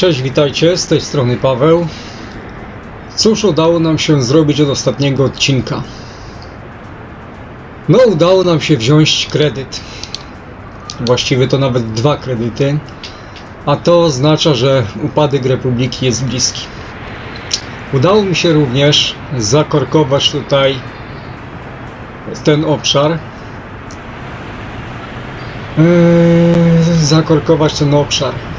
Cześć, witajcie, z tej strony Paweł. Cóż udało nam się zrobić od ostatniego odcinka? No, udało nam się wziąć kredyt. Właściwie to nawet dwa kredyty. A to oznacza, że upadek Republiki jest bliski. Udało mi się również zakorkować tutaj ten obszar. Eee, zakorkować ten obszar.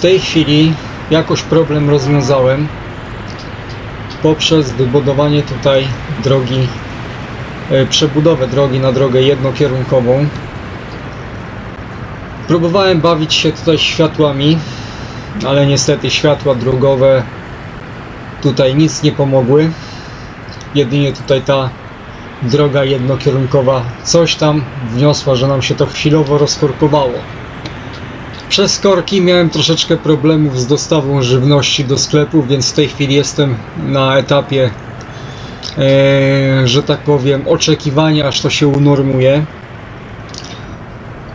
W tej chwili jakoś problem rozwiązałem poprzez wybudowanie tutaj drogi, e, przebudowę drogi na drogę jednokierunkową. Próbowałem bawić się tutaj światłami, ale niestety światła drogowe tutaj nic nie pomogły. Jedynie tutaj ta droga jednokierunkowa coś tam wniosła, że nam się to chwilowo rozkorkowało. Przez korki miałem troszeczkę problemów z dostawą żywności do sklepu, więc w tej chwili jestem na etapie, e, że tak powiem, oczekiwania, aż to się unormuje.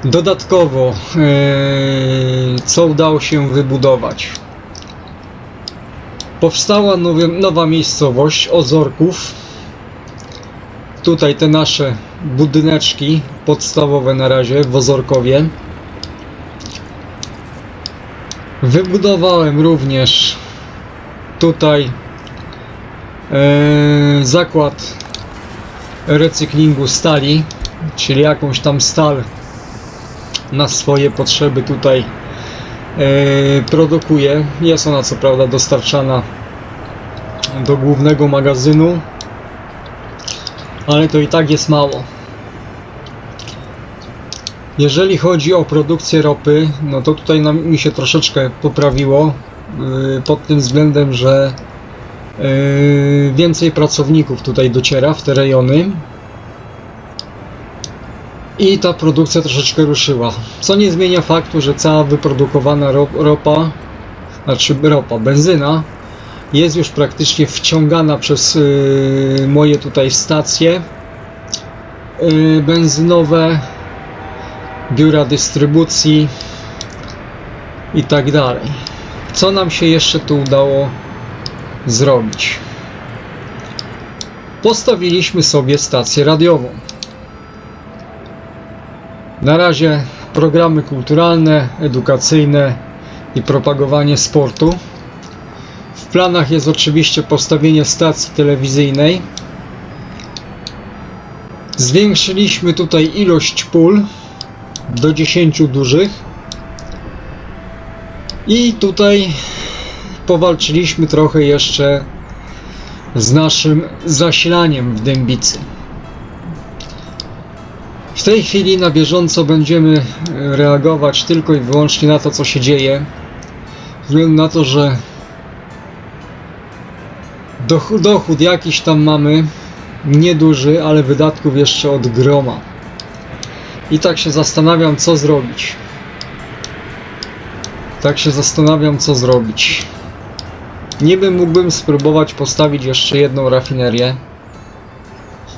Dodatkowo, e, co udało się wybudować? Powstała nowa miejscowość Ozorków. Tutaj te nasze budyneczki podstawowe na razie w Ozorkowie. Wybudowałem również tutaj e, zakład recyklingu stali, czyli jakąś tam stal na swoje potrzeby tutaj e, produkuję. Jest ona co prawda dostarczana do głównego magazynu, ale to i tak jest mało. Jeżeli chodzi o produkcję ropy, no to tutaj nam, mi się troszeczkę poprawiło yy, pod tym względem, że yy, więcej pracowników tutaj dociera w te rejony i ta produkcja troszeczkę ruszyła. Co nie zmienia faktu, że cała wyprodukowana ro, ropa, znaczy ropa, benzyna jest już praktycznie wciągana przez yy, moje tutaj stacje yy, benzynowe biura dystrybucji i tak dalej. Co nam się jeszcze tu udało zrobić? Postawiliśmy sobie stację radiową. Na razie programy kulturalne, edukacyjne i propagowanie sportu. W planach jest oczywiście postawienie stacji telewizyjnej. Zwiększyliśmy tutaj ilość pól do 10 dużych. I tutaj powalczyliśmy trochę jeszcze z naszym zasilaniem w Dębicy. W tej chwili na bieżąco będziemy reagować tylko i wyłącznie na to, co się dzieje. Względu na to, że dochód, dochód jakiś tam mamy, nieduży, ale wydatków jeszcze od groma. I tak się zastanawiam, co zrobić. Tak się zastanawiam, co zrobić. Niby mógłbym spróbować postawić jeszcze jedną rafinerię.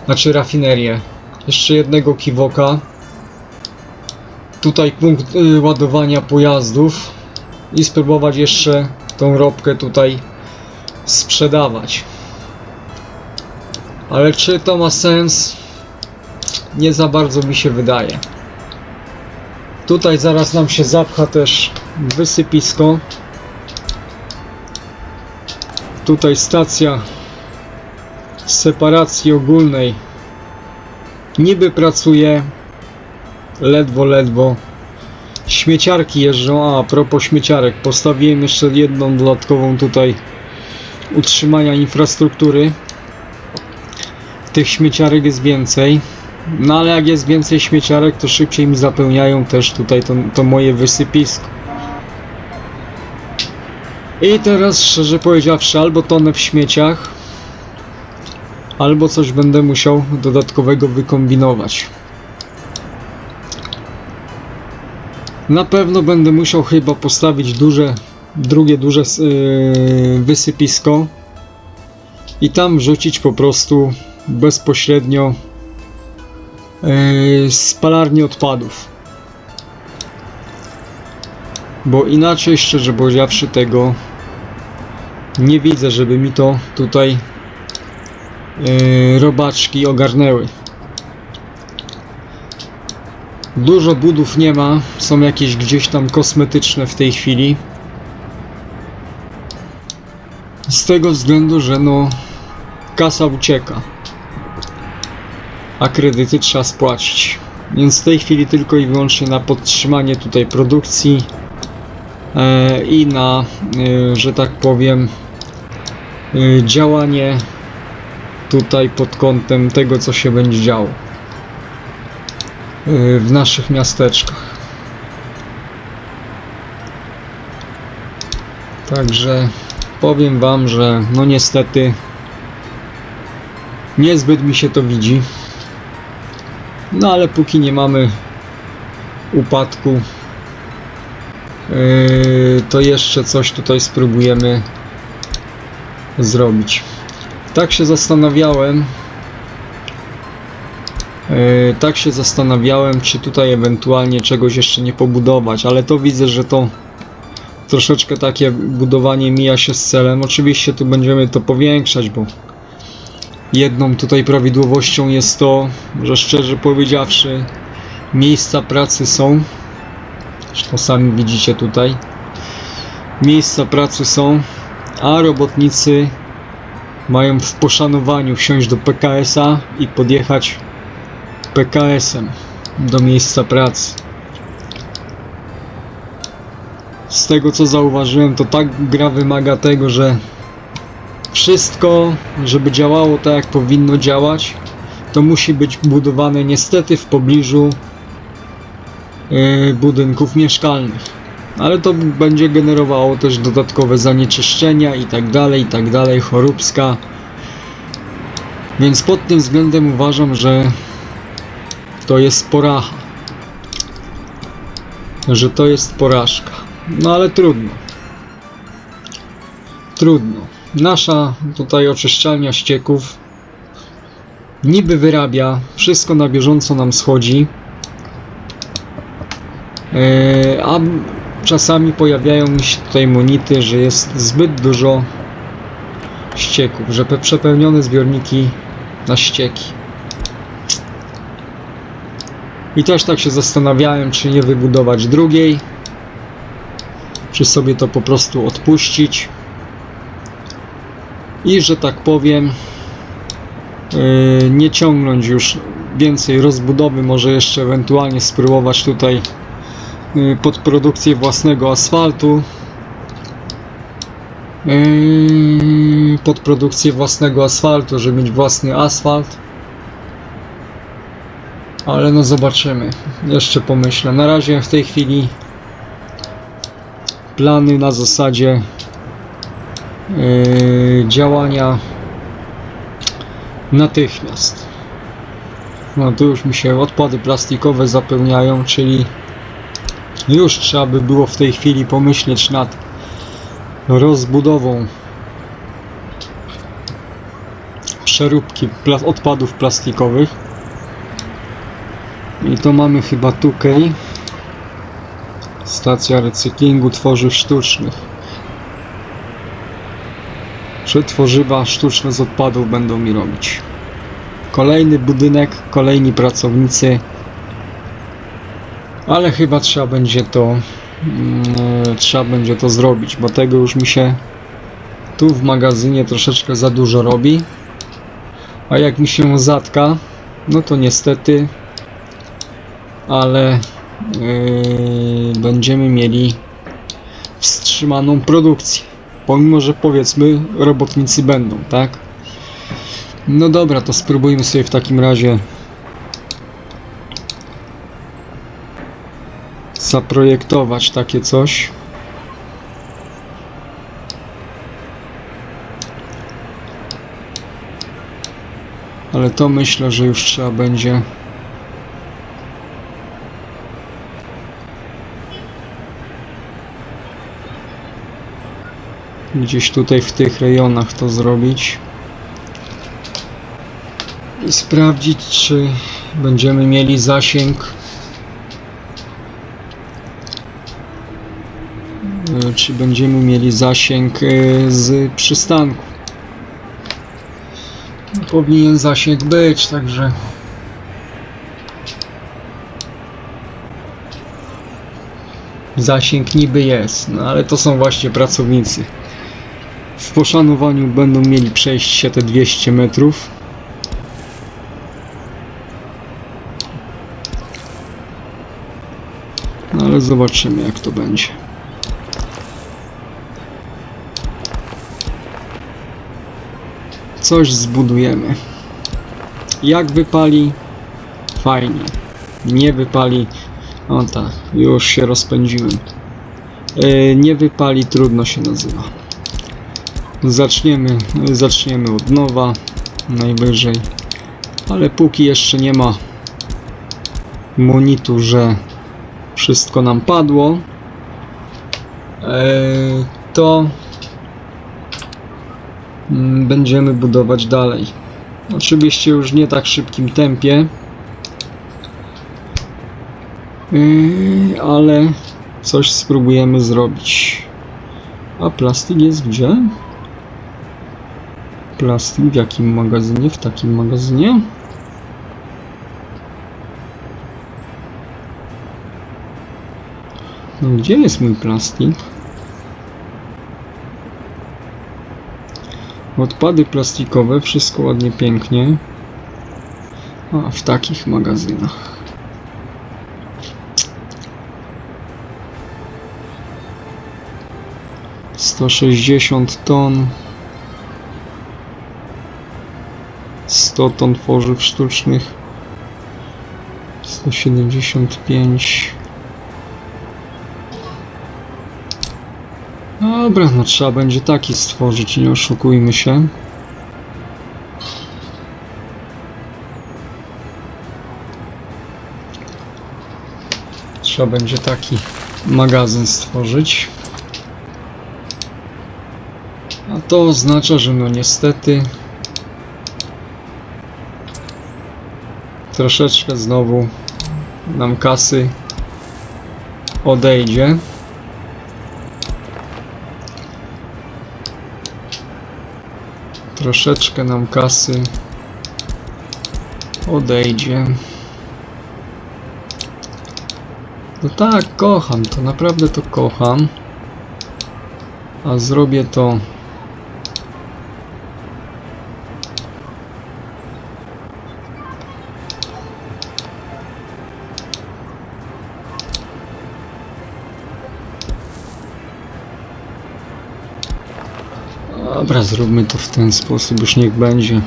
Znaczy rafinerię. Jeszcze jednego kiwoka. Tutaj punkt y, ładowania pojazdów. I spróbować jeszcze tą ropkę tutaj sprzedawać. Ale czy to ma sens? Nie za bardzo mi się wydaje. Tutaj zaraz nam się zapcha też wysypisko. Tutaj stacja separacji ogólnej niby pracuje ledwo, ledwo. Śmieciarki jeżdżą, a, a propos śmieciarek, postawiłem jeszcze jedną dodatkową tutaj utrzymania infrastruktury. Tych śmieciarek jest więcej. No ale jak jest więcej śmieciarek, to szybciej mi zapełniają też tutaj to, to moje wysypisko. I teraz szczerze powiedziawszy, albo tonę w śmieciach, albo coś będę musiał dodatkowego wykombinować. Na pewno będę musiał chyba postawić duże, drugie duże yy, wysypisko i tam wrzucić po prostu bezpośrednio spalarni odpadów. Bo inaczej, szczerze powiedziawszy, tego nie widzę, żeby mi to tutaj yy, robaczki ogarnęły. Dużo budów nie ma, są jakieś gdzieś tam kosmetyczne w tej chwili. Z tego względu, że no kasa ucieka, a kredyty trzeba spłacić. Więc w tej chwili tylko i wyłącznie na podtrzymanie tutaj produkcji e, i na, e, że tak powiem, e, działanie tutaj pod kątem tego, co się będzie działo w naszych miasteczkach. Także powiem Wam, że no niestety niezbyt mi się to widzi. No ale póki nie mamy upadku, yy, to jeszcze coś tutaj spróbujemy zrobić. Tak się zastanawiałem. Yy, tak się zastanawiałem, czy tutaj ewentualnie czegoś jeszcze nie pobudować, ale to widzę, że to troszeczkę takie budowanie mija się z celem. Oczywiście tu będziemy to powiększać, bo jedną tutaj prawidłowością jest to, że szczerze powiedziawszy, miejsca pracy są. Zresztą sami widzicie tutaj. Miejsca pracy są, a robotnicy mają w poszanowaniu wsiąść do PKS-a i podjechać PKS-em do miejsca pracy. Z tego co zauważyłem, to tak gra wymaga tego, że wszystko, żeby działało tak jak powinno działać, to musi być budowane niestety w pobliżu yy, budynków mieszkalnych. Ale to będzie generowało też dodatkowe zanieczyszczenia i tak dalej, i tak dalej, choróbska. Więc pod tym względem uważam, że to jest poracha. Że to jest porażka. No ale trudno. Trudno. Nasza tutaj oczyszczalnia ścieków niby wyrabia, wszystko na bieżąco nam schodzi, Eee, a czasami pojawiają mi się tutaj monity, że jest zbyt dużo ścieków, że pe- przepełnione zbiorniki na ścieki. I też tak się zastanawiałem, czy nie wybudować drugiej, czy sobie to po prostu odpuścić i że tak powiem yy, nie ciągnąć już więcej rozbudowy, może jeszcze ewentualnie spróbować tutaj yy, pod produkcję własnego asfaltu yy, pod produkcję własnego asfaltu, żeby mieć własny asfalt. Ale no zobaczymy. Jeszcze pomyślę. Na razie w tej chwili plany na zasadzie działania natychmiast. No tu już mi się odpady plastikowe zapełniają, czyli już trzeba by było w tej chwili pomyśleć nad rozbudową przeróbki odpadów plastikowych. I to mamy chyba Tukej. Stacja recyklingu tworzyw sztucznych. Przetworzywa sztuczne z odpadów będą mi robić. Kolejny budynek, kolejni pracownicy. Ale chyba trzeba będzie to mm, trzeba będzie to zrobić, bo tego już mi się tu w magazynie troszeczkę za dużo robi. A jak mi się zatka, no to niestety ale yy, będziemy mieli wstrzymaną produkcję. Pomimo, że powiedzmy robotnicy będą, tak? No dobra, to spróbujmy sobie w takim razie zaprojektować takie coś. Ale to myślę, że już trzeba będzie gdzieś tutaj w tych rejonach to zrobić i sprawdzić czy będziemy mieli zasięg e, czy będziemy mieli zasięg e, z przystanku. Powinien zasięg być, także zasięg niby jest, no ale to są właśnie pracownicy. W poszanowaniu będą mieli przejść się te 200 metrów. No ale zobaczymy jak to będzie. Coś zbudujemy. Jak wypali? Fajnie. Nie wypali? O tak, już się rozpędziłem. Yy, nie wypali, trudno się nazywa. Zaczniemy, zaczniemy od nowa, najwyżej. Ale póki jeszcze nie ma monitu, że wszystko nam padło, e, to mm, będziemy budować dalej. Oczywiście już nie tak szybkim tempie, Yy, ale coś spróbujemy zrobić. A plastik jest gdzie? Plastik w jakim magazynie? W takim magazynie? No gdzie jest mój plastik? Odpady plastikowe, wszystko ładnie, pięknie. A, w takich magazynach. Sto sześćdziesiąt ton. 100 ton tworzyw sztucznych. 175. Dobra, no trzeba będzie taki stworzyć, nie oszukujmy się. Trzeba będzie taki magazyn stworzyć. A to oznacza, że no niestety troszeczkę znowu nam kasy odejdzie. Troszeczkę nam kasy odejdzie. No tak, kocham, to naprawdę to kocham. A zrobię to Dobra, zróbmy to w ten sposób, już niech będzie.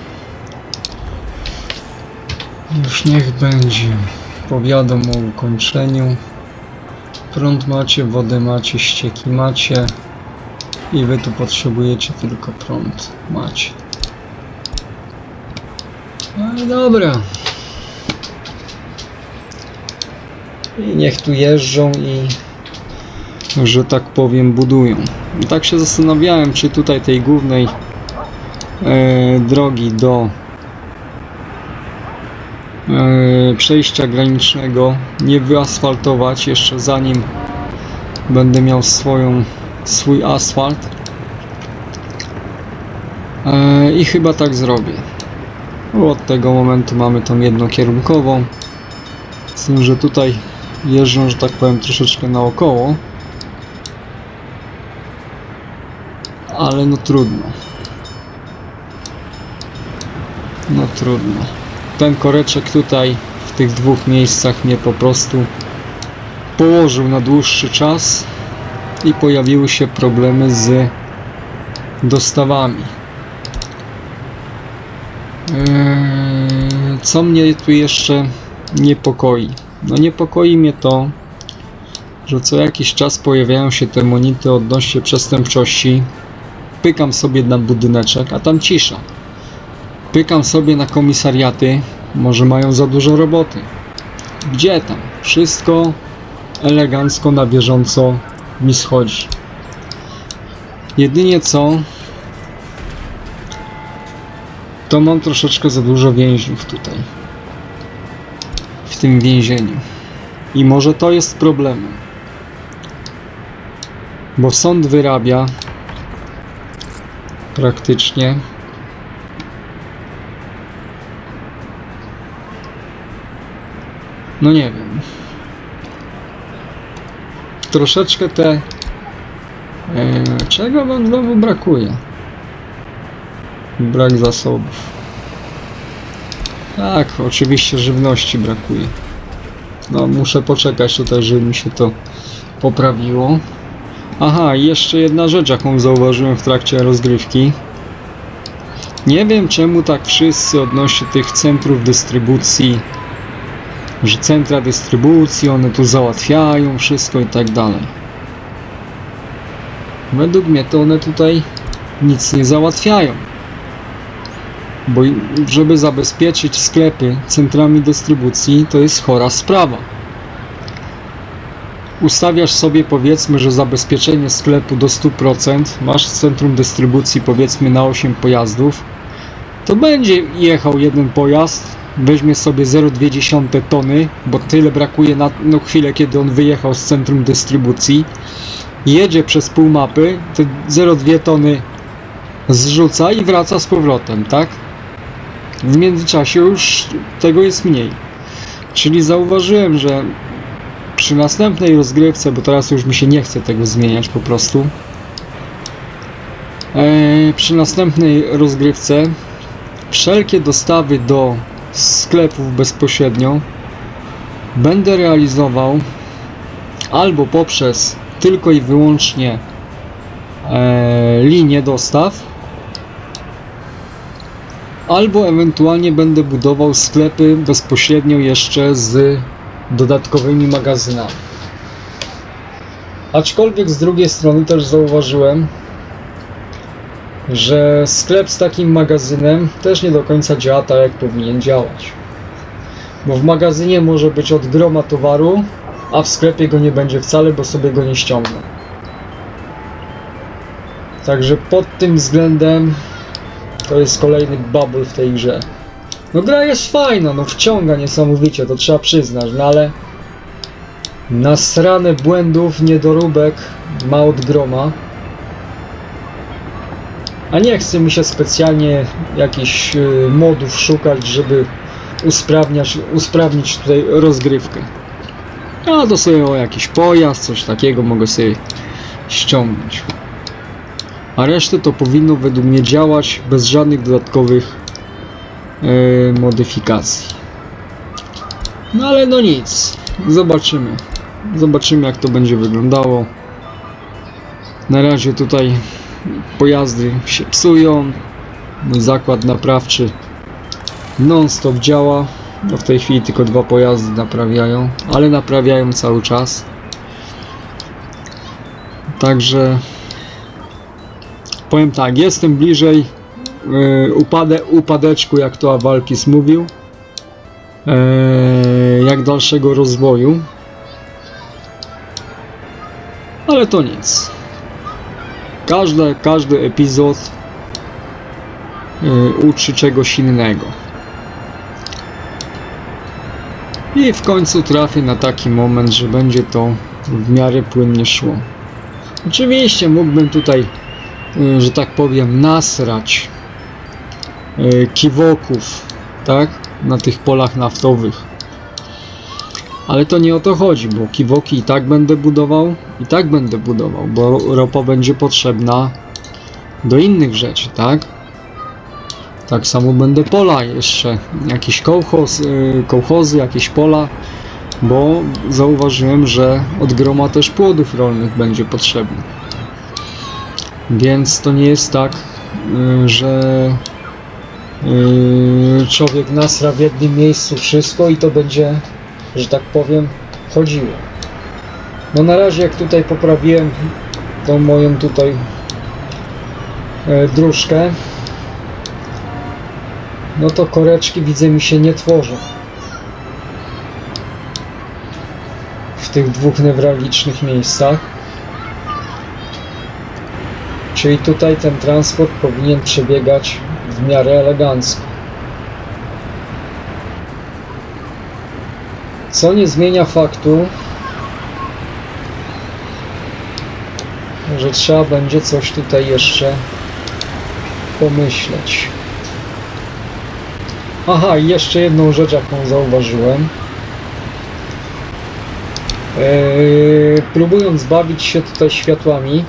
Już niech będzie. Powiadam o ukończeniu. Prąd macie, wodę macie, ścieki macie. I wy tu potrzebujecie tylko prąd. Macie. No i dobra. I niech tu jeżdżą i że tak powiem, budują. Tak się zastanawiałem, czy tutaj tej głównej e, drogi do e, przejścia granicznego nie wyasfaltować jeszcze zanim będę miał swoją swój asfalt. E, I chyba tak zrobię. Od tego momentu mamy tą jednokierunkową. Z tym, że tutaj jeżdżą, że tak powiem, troszeczkę naokoło. Ale no trudno. No trudno. Ten koreczek tutaj w tych dwóch miejscach mnie po prostu położył na dłuższy czas i pojawiły się problemy z dostawami. Eee, Co mnie tu jeszcze niepokoi? No niepokoi mnie to, że co jakiś czas pojawiają się te monity odnośnie przestępczości pykam sobie na budyneczek, a tam cisza. Pykam sobie na komisariaty, może mają za dużo roboty. Gdzie tam? Wszystko elegancko, na bieżąco mi schodzi. Jedynie co, to mam troszeczkę za dużo więźniów tutaj. W tym więzieniu. I może to jest problemem. Bo sąd wyrabia praktycznie. No nie wiem. Troszeczkę te. E, czego wam znowu brakuje? Brak zasobów. Tak, oczywiście żywności brakuje. No, muszę poczekać tutaj, żeby mi się to poprawiło. Aha, jeszcze jedna rzecz, jaką zauważyłem w trakcie rozgrywki. Nie wiem czemu tak wszyscy odnośnie tych centrów dystrybucji, że centra dystrybucji, one tu załatwiają wszystko i tak dalej. Według mnie to one tutaj nic nie załatwiają. Bo żeby zabezpieczyć sklepy centrami dystrybucji, to jest chora sprawa. Ustawiasz sobie powiedzmy, że zabezpieczenie sklepu do 100%, masz centrum dystrybucji powiedzmy na 8 pojazdów, to będzie jechał jeden pojazd, weźmie sobie 0,2 tony, bo tyle brakuje na no, chwilę, kiedy on wyjechał z centrum dystrybucji, jedzie przez pół mapy, te 0,2 tony zrzuca i wraca z powrotem, tak? W międzyczasie już tego jest mniej. Czyli zauważyłem, że przy następnej rozgrywce, bo teraz już mi się nie chce tego zmieniać po prostu. E, przy następnej rozgrywce wszelkie dostawy do sklepów bezpośrednio będę realizował albo poprzez tylko i wyłącznie e, linię dostaw, albo ewentualnie będę budował sklepy bezpośrednio jeszcze z dodatkowymi magazynami. Aczkolwiek z drugiej strony też zauważyłem, że sklep z takim magazynem też nie do końca działa tak, jak powinien działać. Bo w magazynie może być od groma towaru, a w sklepie go nie będzie wcale, bo sobie go nie ściągnę. Także pod tym względem to jest kolejny bubble w tej grze. No gra jest fajna, no wciąga niesamowicie, to trzeba przyznać, no ale nasrane błędów, niedoróbek ma od groma. A nie chce mi się specjalnie jakichś y, modów szukać, żeby usprawniać, usprawnić tutaj rozgrywkę. A to sobie o jakiś pojazd, coś takiego mogę sobie ściągnąć. A resztę to powinno według mnie działać bez żadnych dodatkowych e, modyfikacji. No ale no nic. Zobaczymy. Zobaczymy jak to będzie wyglądało. Na razie tutaj pojazdy się psują. Mój zakład naprawczy non-stop działa. No w tej chwili tylko dwa pojazdy naprawiają, ale naprawiają cały czas. Także powiem tak, jestem bliżej upade, upadeczku, jak to Awalkis mówił, yy, jak dalszego rozwoju. Ale to nic. Każdy, każdy epizod yy, uczy czegoś innego. I w końcu trafię na taki moment, że będzie to w miarę płynnie szło. Oczywiście mógłbym tutaj, że tak powiem, nasrać kiwoków, tak? Na tych polach naftowych. Ale to nie o to chodzi, bo kiwoki i tak będę budował, i tak będę budował, bo ropa będzie potrzebna do innych rzeczy, tak? Tak samo będę pola jeszcze, jakiś kołchoz, y, kołchozy, jakieś pola, bo zauważyłem, że od groma też płodów rolnych będzie potrzebny. Więc to nie jest tak, y, że y, człowiek nasra w jednym miejscu wszystko i to będzie, że tak powiem, chodziło. No na razie jak tutaj poprawiłem tą moją tutaj e, dróżkę, no to koreczki widzę mi się nie tworzą. W tych dwóch newralgicznych miejscach. Czyli tutaj ten transport powinien przebiegać w miarę elegancko. Co nie zmienia faktu, że trzeba będzie coś tutaj jeszcze pomyśleć. Aha, i jeszcze jedną rzecz, jaką zauważyłem. Eee, próbując bawić się tutaj światłami,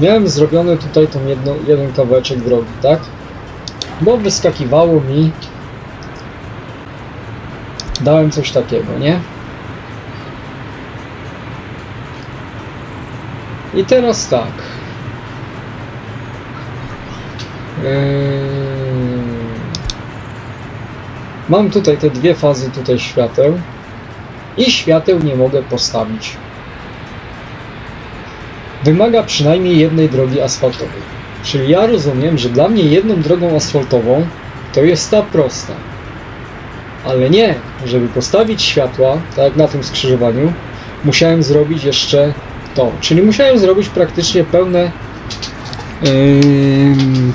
miałem zrobiony tutaj tą jedno, jeden kawałeczek drogi, tak? Bo wyskakiwało mi. Dałem coś takiego, nie? I teraz tak. Eee, Mam tutaj te dwie fazy tutaj świateł i świateł nie mogę postawić. Wymaga przynajmniej jednej drogi asfaltowej. Czyli ja rozumiem, że dla mnie jedną drogą asfaltową to jest ta prosta. Ale nie, żeby postawić światła, tak jak na tym skrzyżowaniu, musiałem zrobić jeszcze to. Czyli musiałem zrobić praktycznie pełne, yy,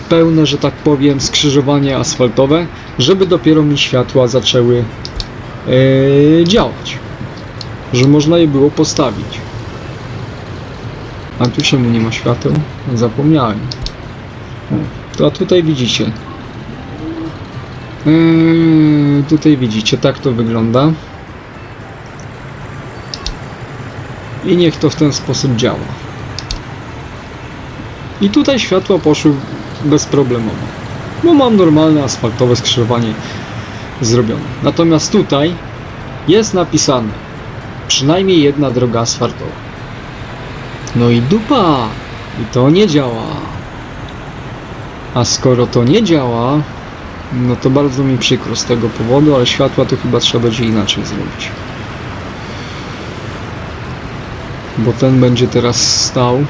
pełne, że tak powiem, skrzyżowanie asfaltowe, żeby dopiero mi światła zaczęły yy, działać. Że można je było postawić. A tu czemu nie ma świateł? Zapomniałem. A tutaj widzicie. Yy, tutaj widzicie, tak to wygląda. I niech to w ten sposób działa. I tutaj światła poszły bezproblemowo. Bo mam normalne asfaltowe skrzyżowanie zrobione. Natomiast tutaj jest napisane przynajmniej jedna droga asfaltowa. No i dupa! I to nie działa. A skoro to nie działa, no to bardzo mi przykro z tego powodu, ale światła to chyba trzeba będzie inaczej zrobić. Bo ten będzie teraz stał.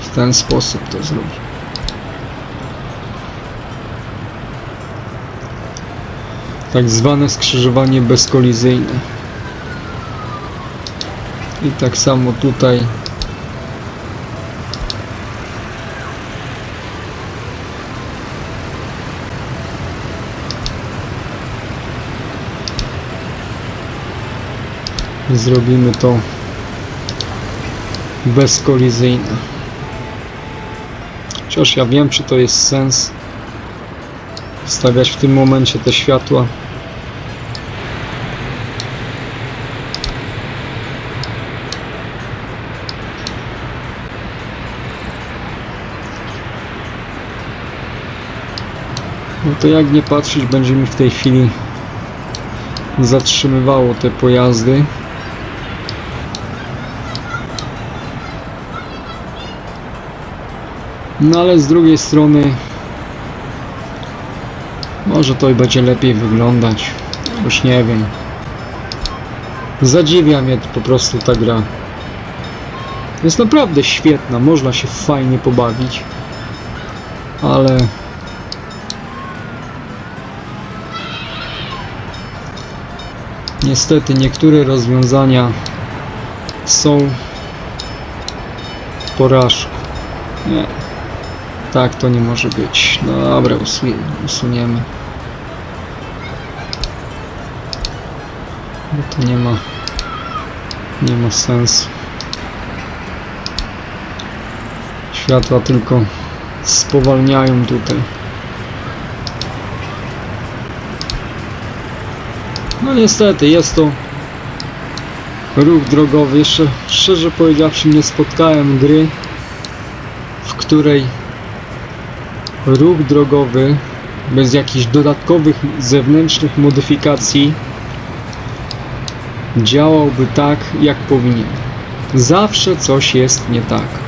W ten sposób to zrobię. Tak zwane skrzyżowanie bezkolizyjne. I tak samo tutaj. Zrobimy to bezkolizyjne. Chociaż ja wiem, czy to jest sens stawiać w tym momencie te światła. No to jak nie patrzeć, będzie mi w tej chwili zatrzymywało te pojazdy. No ale z drugiej strony może to i będzie lepiej wyglądać. Już nie wiem. Zadziwia mnie po prostu ta gra. Jest naprawdę świetna, można się fajnie pobawić. Ale Niestety niektóre rozwiązania są porażką. Nie. Tak to nie może być. No Dobra, usu- usuniemy. To nie ma nie ma sensu. Światła tylko spowalniają tutaj. No niestety, jest to ruch drogowy. Jeszcze szczerze powiedziawszy nie spotkałem gry, w której ruch drogowy bez jakichś dodatkowych zewnętrznych modyfikacji działałby tak, jak powinien. Zawsze coś jest nie tak.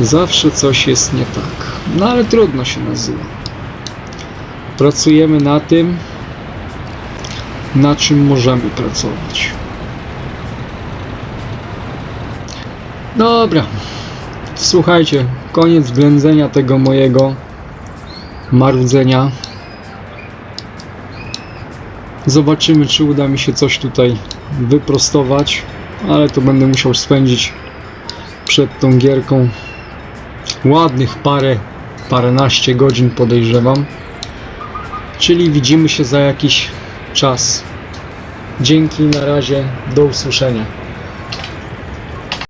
Zawsze coś jest nie tak. No ale trudno się nazywa. Pracujemy na tym, na czym możemy pracować. Dobra. Słuchajcie, koniec ględzenia tego mojego marudzenia. Zobaczymy, czy uda mi się coś tutaj wyprostować, ale to będę musiał spędzić przed tą gierką ładnych parę, paręnaście godzin podejrzewam. Czyli widzimy się za jakiś czas. Dzięki, na razie, do usłyszenia.